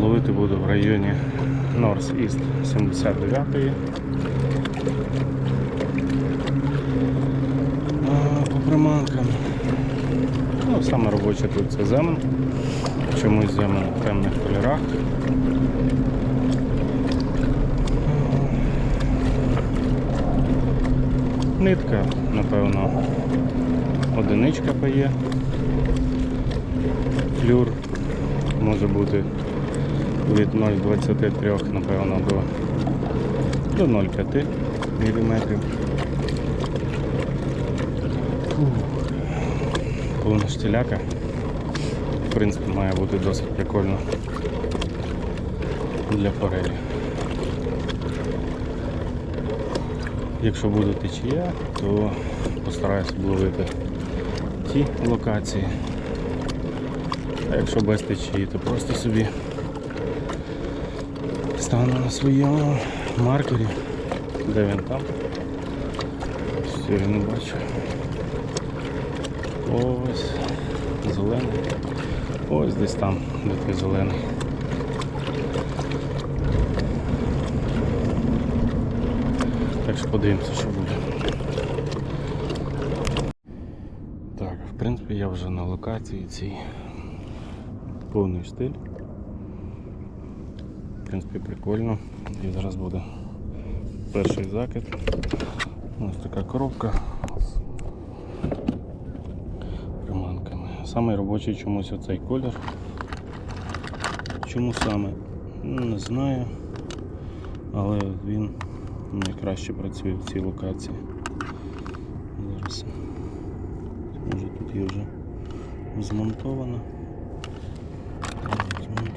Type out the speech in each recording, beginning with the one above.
Ловити буду в районі North East 79 А, По приманкам. Ну, саме робоче тут це земен. Чомусь земен в темних кольорах. Нитка, напевно, одиничка пає. Флюр може бути від 0,23, напевно, до, до 0,5 мм. Повна штіляка. В принципі, має бути досить прикольно для форелі. Якщо буде течія, то постараюся обловити ті локації. А якщо без течії, то просто собі стану на своєму маркері. Де він там? Все, я не бачу. Ось зелений. Ось десь там, де той зелений. Так що подивимося, що буде. Так, в принципі, я вже на локації цій повний штиль. В принципі, прикольно. І зараз буде перший закид. Ось така коробка з приманками. Самий робочий чомусь оцей колір. Чому саме? Ну, Не знаю. Але він найкраще працює в цій локації. Зараз. Може тут є вже змонтовано.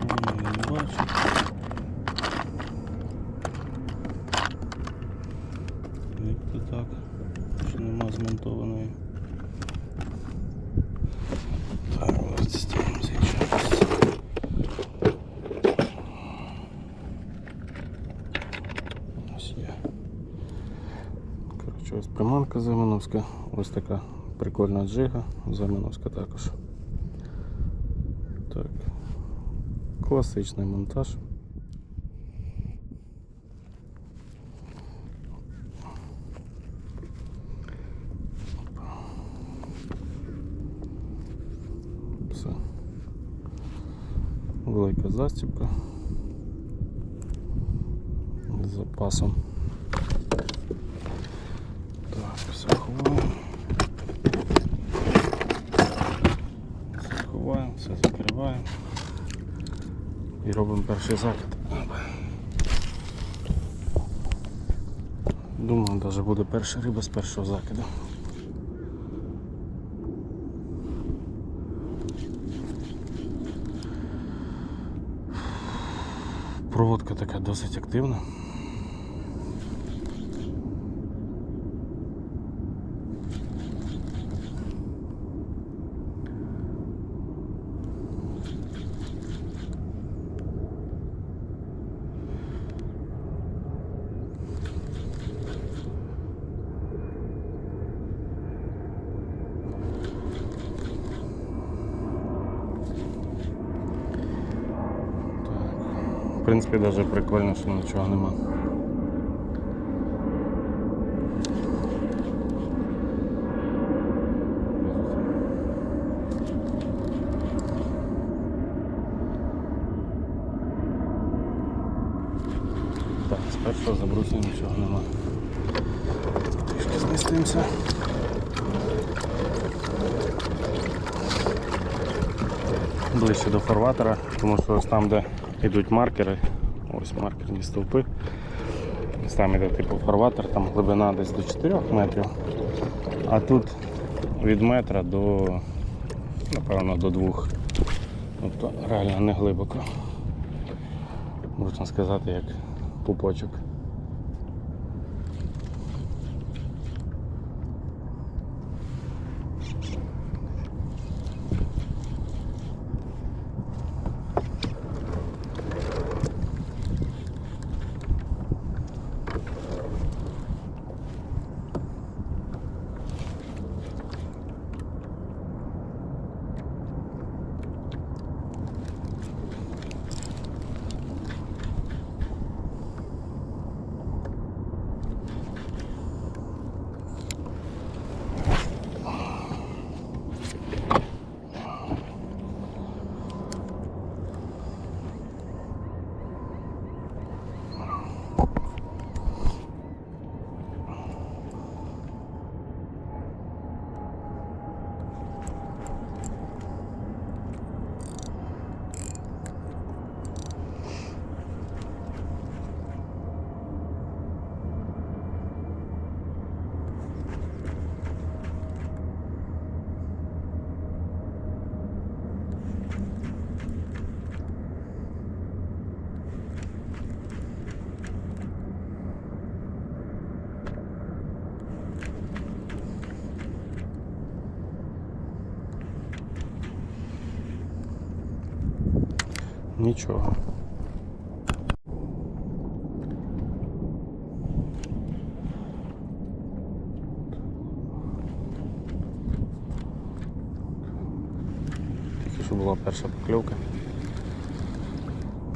Змонтовано я не бачу. Як то так? Що нема змонтованої. Так, ось ставимо з іншого місця. Ось є. Коротше, ось приманка Земеновська, ось така прикольна джига, Земеновська також. Класичний монтаж. Все. Велика застібка запасом. Перший закид. Думаю, навіть буде перша риба з першого закиду. Проводка така досить активна. В навіть прикольно, що нічого нема. Так, з першого забрусу нічого нема. Трішки змістимося. ближче до фарватера, тому що ось там, де йдуть маркери, ось маркерні стовпи. Там іде типу фарватер, там глибина десь до 4 метрів. А тут від метра до, напевно, до 2. Тобто реально не глибоко. Можна сказати, як пупочок. Нічого. Тільки що була перша покльовка.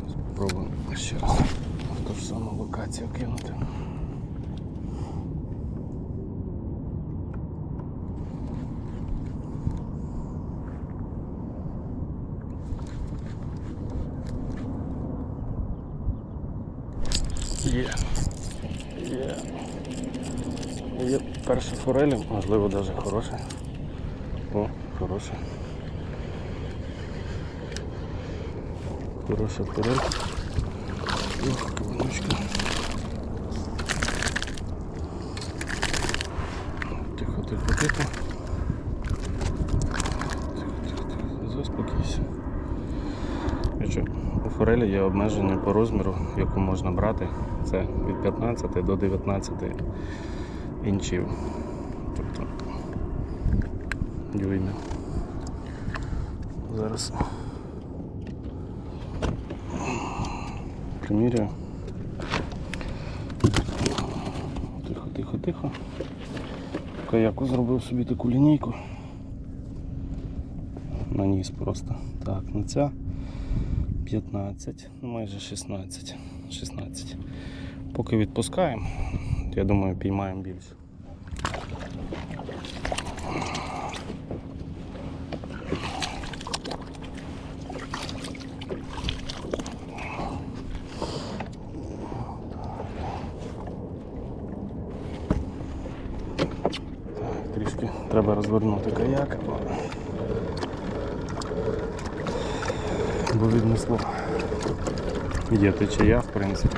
Спробуємо ще раз на ту ж саму локацію кинути. Є. Є. Є перша форель, можливо, навіть хороша. О, хороша. Хороша форель. Ох, каваночка. Тихо, тихо, тихо. Тихо, тихо, тихо. Заспокійся. Що, у форелі є обмеження по розміру, яку можна брати. Це від 15 до 19 інчів. Тобто дюймів. Зараз приміряю. Тихо, тихо, тихо. Каяку зробив собі таку лінійку. Наніс просто. Так, на ця 15, ну, майже 16. 16. Поки відпускаємо, я думаю, піймаємо більше. Трішки треба розвернути каяк, бо, віднесло. Є течія, в принципі.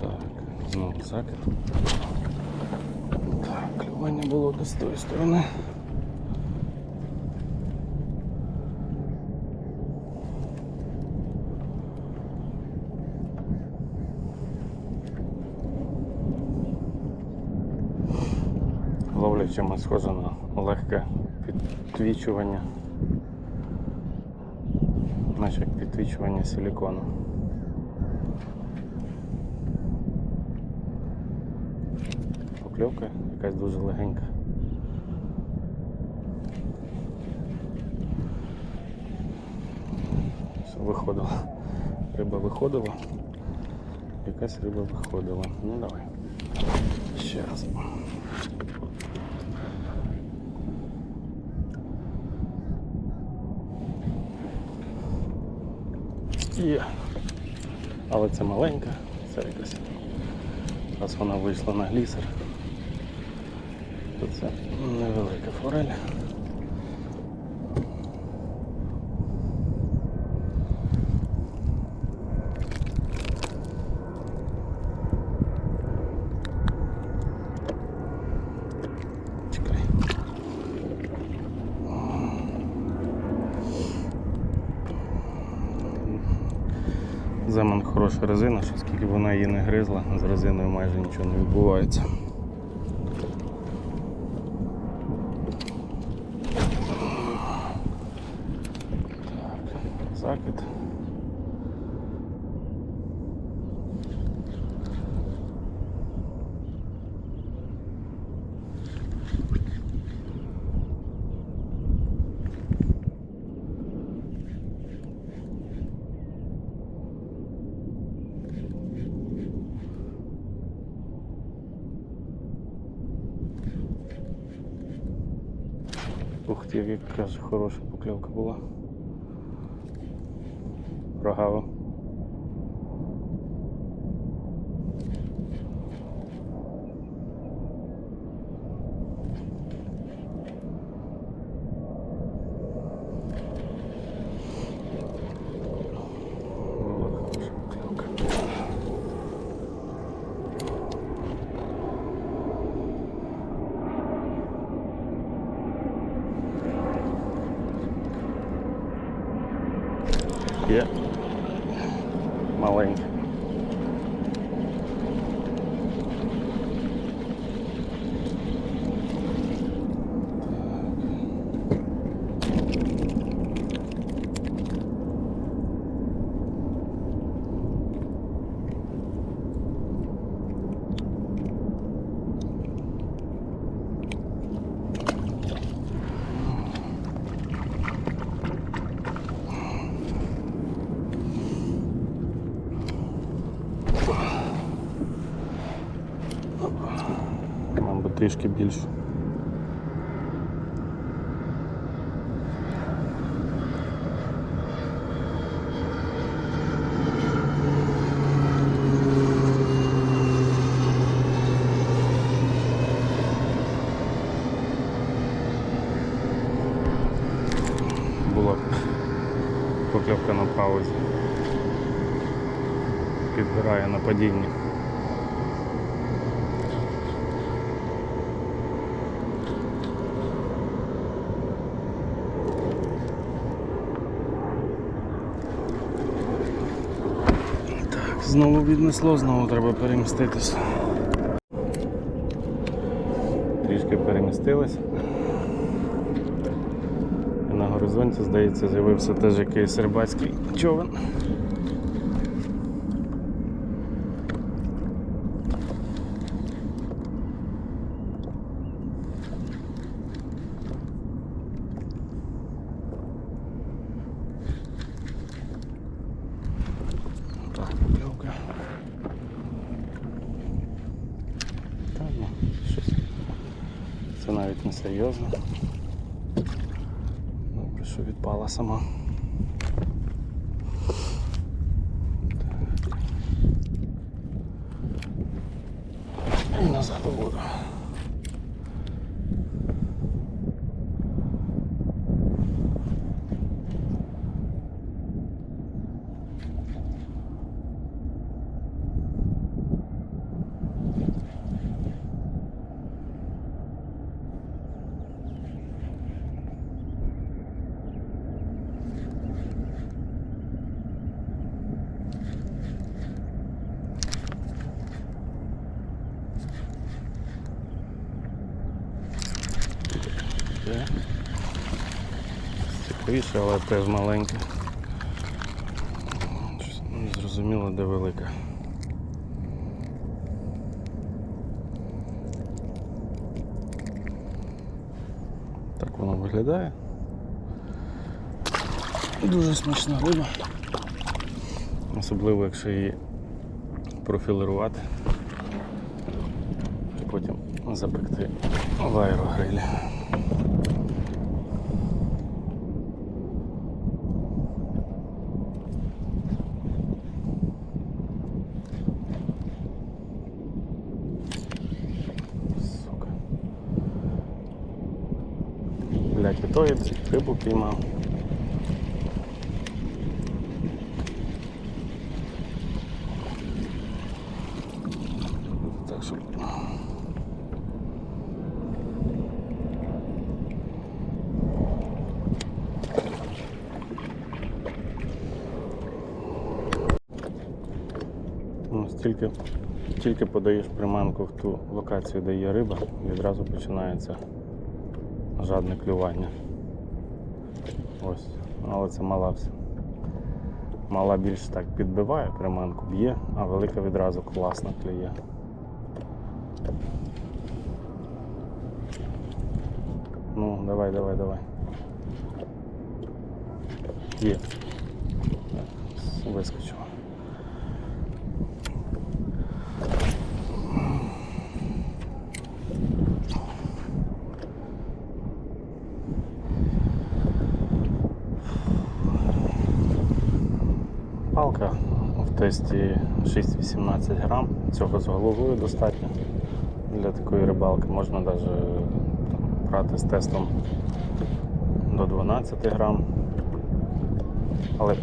Так, знову закид. Так, клювання було десь з тої сторони. Ловля чимось схожа на легке підтвічування. Наче як підтвічування силікону. Покльовка якась дуже легенька. Все, виходила. Риба виходила. Якась риба виходила. Ну давай. Ще раз. Є. Але це маленька, це якась. Раз вона вийшла на глісер, це невелика форель. Чекай. Земан хороша резина, що скільки вона її не гризла, з резиною майже нічого не відбувається. Так, закид. Ти, яка ж хороша покльовка була. Рогава. Була хороша покльовка. Є. трішки більше. Була покльовка на паузі. Підбирає на Знову віднесло, знову треба переміститися. Трішки перемістились. На горизонті, здається, з'явився теж якийсь рибацький човен. Так, покльовка. Та ну, щось. Це навіть не серйозно. Добре, що відпала сама. Так. І назад у воду. Це цікавіше, але теж маленьке. Зрозуміло, де велика. Так воно виглядає. Дуже смачна риба. Особливо, якщо її профілірувати. І потім запекти в аерогрилі. Сука. Блять, і то я рибу піймав. Так що. Ну, стільки, тільки подаєш приманку в ту локацію, де є риба, відразу починається жадне клювання. Ось, але це мала все. Мала більш так підбиває приманку, б'є, а велика відразу класно клює. Ну, давай, давай, давай. Є. Вискочила. Палка в тесті 6-18 грам. Цього з головою достатньо для такої рибалки. Можна навіть брати з тестом до 12 грам. Але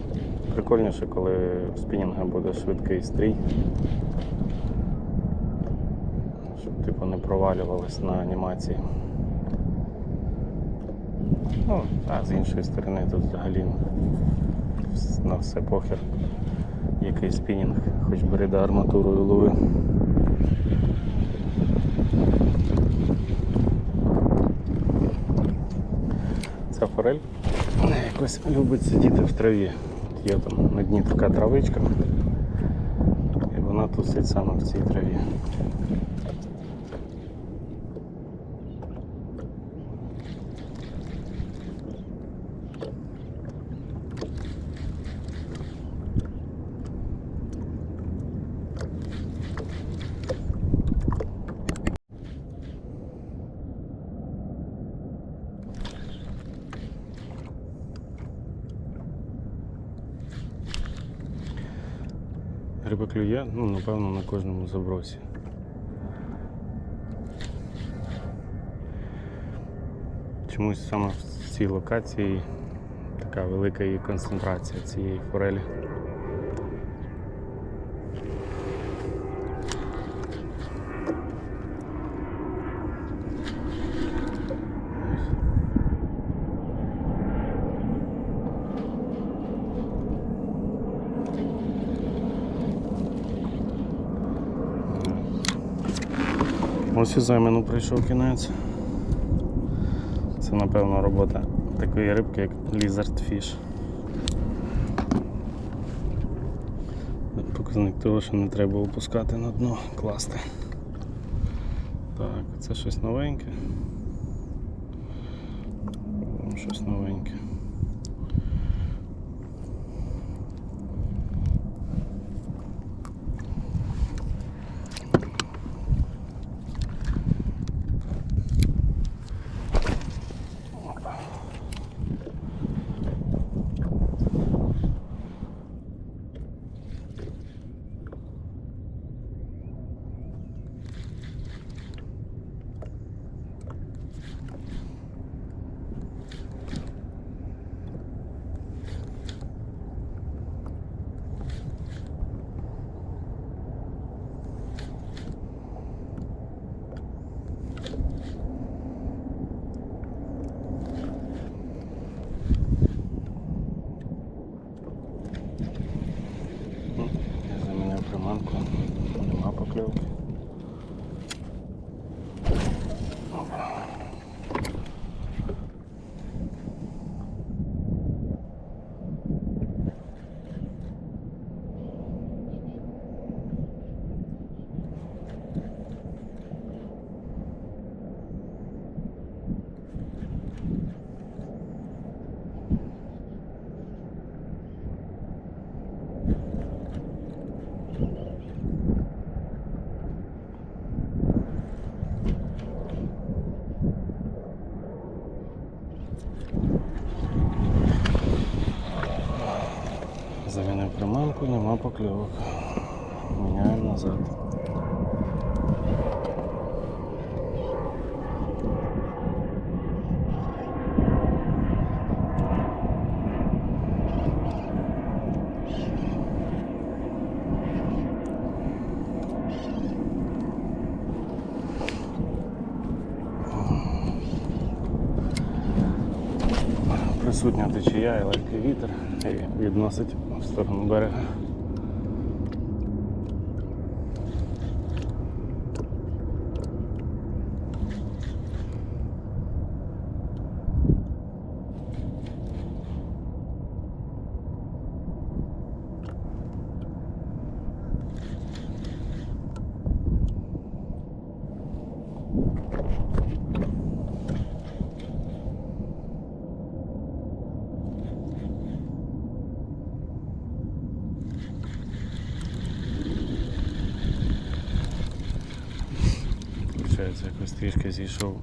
прикольніше, коли в спінінга буде швидкий стрій. Щоб типу не провалювалось на анімації. Ну, а з іншої сторони тут взагалі на все похер. Який спінінг, хоч бери до арматурою лови. Ця форель якось любить сидіти в траві. Є там на дні така травичка. І вона тусить саме в цій траві. Клює, ну, напевно, на кожному забросі. Чомусь саме в цій локації така велика її концентрація цієї форелі. І заміну прийшов кінець. Це напевно робота такої рибки, як Lizard Fish. Показник того, що не треба опускати на дно, класти. Так, це щось новеньке. Щось новеньке. Я заміняв приманку, нема покльовки. Приманку, нема покльовок. Міняємо назад. Присутня течія і легкий вітер відносить в сторону берега. Получається, якось трішки зійшов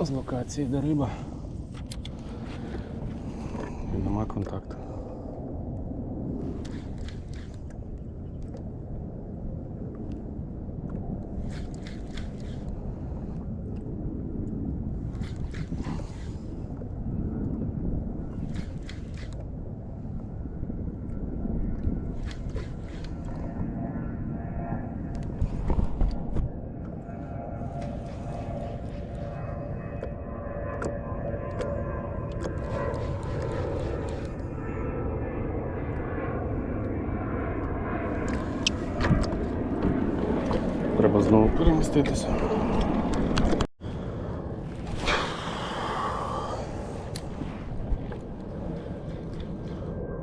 з локації до риба. І нема контакту. Треба переміститися.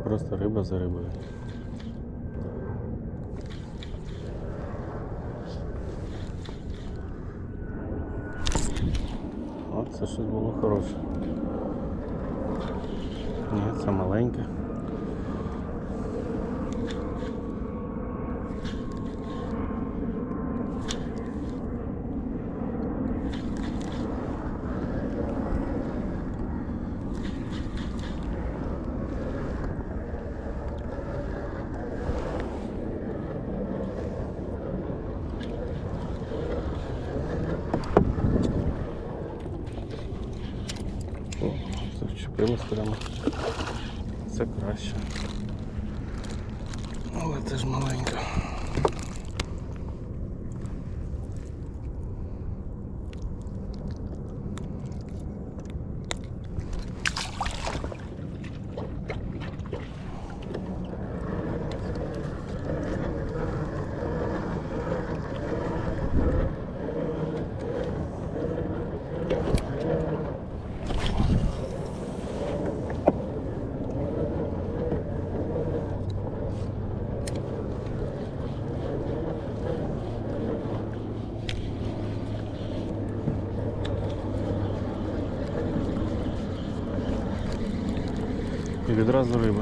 Просто риба за рибою. От це щось було хороше. Ні, це маленьке. зацепилась прямо. Це краще. Але теж маленька. І відразу риба.